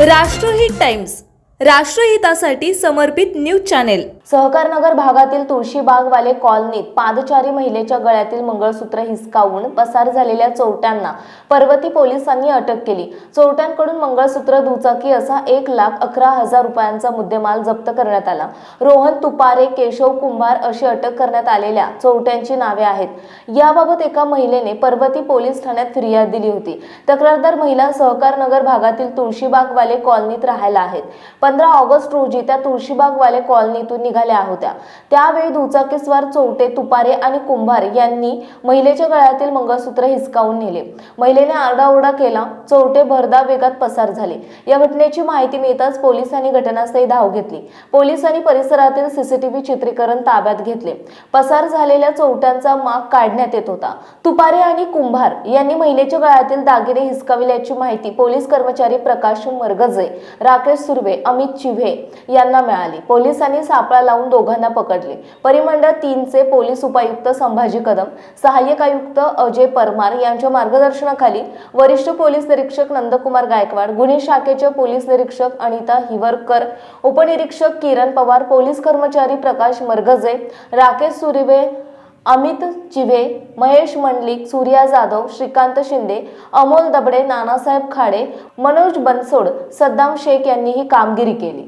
राष्ट्रहित टाइम्स राष्ट्रहितासाठी समर्पित news channel. Sahakarnagar भागातील तुळशीबागवाले कॉलनीत पादचारी महिलेच्या गळ्यातील मंगळसूत्र हिसकावून पसार झालेल्या चोरट्यांना पर्वती पोलिसांनी अटक केली. चोरट्यांकडून मंगळसूत्र दुचाकी असा एक लाख अकरा हजार रुपयांचा मुद्देमाल जप्त करण्यात आला. रोहन तुपारे केशव कुंभार अशी अटक करण्यात आलेल्या चोरट्यांची नावे आहेत. याबाबत एका महिलेने पर्वती पोलीस ठाण्यात फिर्याद दिली होती. तक्रारदार महिला सहकारनगर भागातील तुळशीबागवाले कॉलनीत राहायला आहेत. पंधरा ऑगस्ट रोजी त्या तुळशीबागवाले कॉलनीतून निघाल्या होत्या. त्यावेळी दुचाकीस्वार चोवटे तुपारे आणि कुंभार यांनी महिलेच्या गळ्यातील मंगळसूत्र हिसकावून नेले. महिलेने आरडाओरडा केला. चोवटे भरदा वेगात पसार झाले. या घटनेची माहिती मिळताच पोलिसांनी घटनास्थळी धाव घेतली. पोलिसांनी परिसरातील सीसीटीव्ही चित्रीकरण ताब्यात घेतले. पसार झालेल्या चोवट्यांचा माग काढण्यात येत होता. तुपारे आणि कुंभार यांनी महिलेच्या गळ्यातील दागिने हिसकाविल्याची माहिती पोलीस कर्मचारी प्रकाश मरगजे राकेश सुर्वे अमित चिव्हे यांना मिळाली. पोलिसांनी सापळा लावून दोघांना पकडले. परिमंडळ तीनचे पोलीस उपायुक्त संभाजी कदम सहाय्यक आयुक्त अजय परमार यांच्या मार्गदर्शनाखाली वरिष्ठ पोलीस निरीक्षक नंदकुमार गायकवाड गुन्हे शाखेचे पोलीस निरीक्षक अनिता हिवरकर उपनिरीक्षक किरण पवार पोलीस कर्मचारी प्रकाश मरगजे राकेश सुरिवे अमित चिवे महेश मंडलिक सूर्या जाधव श्रीकांत शिंदे अमोल दबडे नानासाहेब खाडे मनोज बनसोड सद्दाम शेख यांनी ही कामगिरी केली.